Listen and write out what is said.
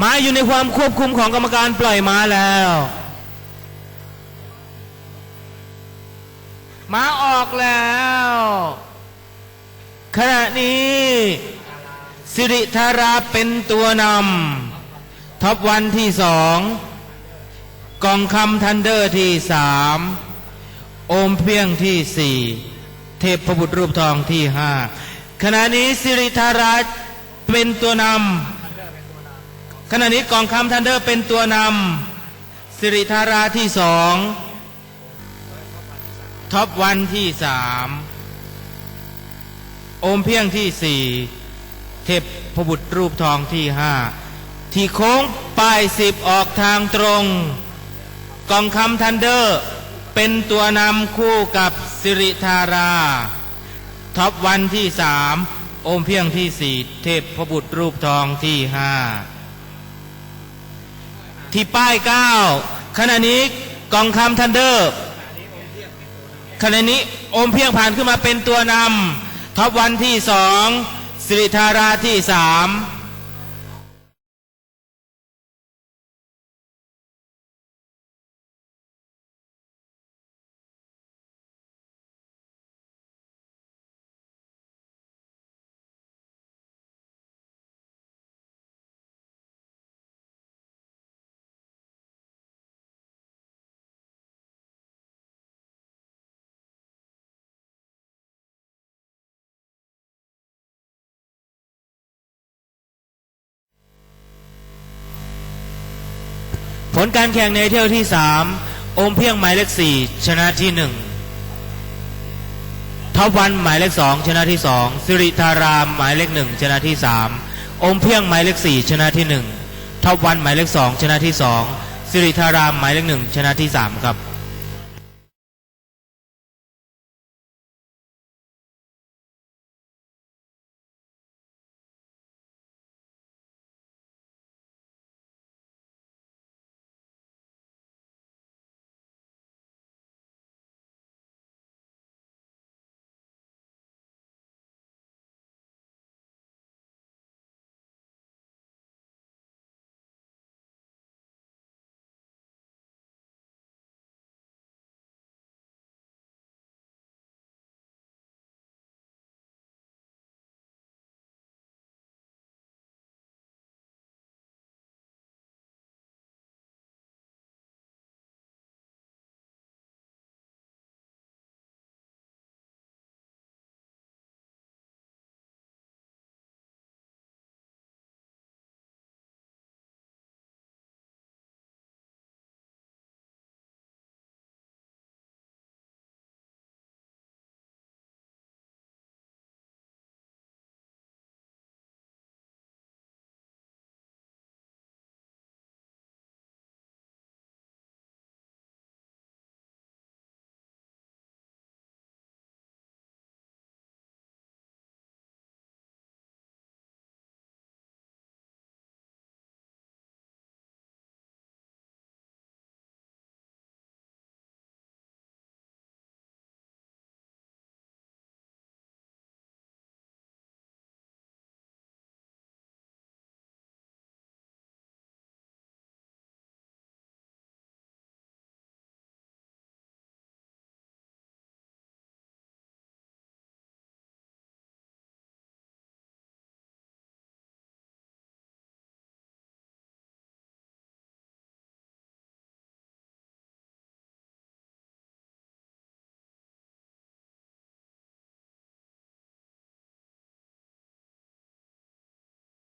ม้าอยู่ในความควบคุมของกรรมการปล่อยม้าแล้วม้าออกแล้ว ขณะนี้สิริธาราเป็นตัวนำท็อปวันที่สองกองคำทันเดอร์ที่สามโอมเพียงที่สี่เทพพบุตรรูปทองที่ห้าขณะนี้สิริธาราเป็นตัวนำ ขณะนี้กองคำทันเดอร์เป็นตัวนำสิริธาราที่สองท็อปวันที่สามโอมเพียงที่สี่เทพพบุตรรูปทองที่ห้าที่โค้งป้ายสิบออกทางตรง กองคำทันเดอร์ เป็นตัวนำคู่กับสิริธาราท็อปวันที่สามโอมเพียงที่สี่เทพพบุตรรูปทองที่ห้า ที่ป้ายเก้าขณะนี้กองคำทันเดอร์ขณะนี้อมเพียงผ่านขึ้นมาเป็นตัวนำท็อปวันที่สองสิริธาราที่สาม ผลการแข่งในเที่ยวที่สามอมเพียงหมายเลขสี่ชนะที่หนึ่งท็อปวันหมายเลขสองชนะที่สองสิริธารามหมายเลขหนึ่งชนะที่สามอมเพียงหมายเลขสี่ชนะที่หนึ่งท็อปวันหมายเลขสองชนะที่สองสิริธารามหมายเลขหนึ่งชนะที่สามครับ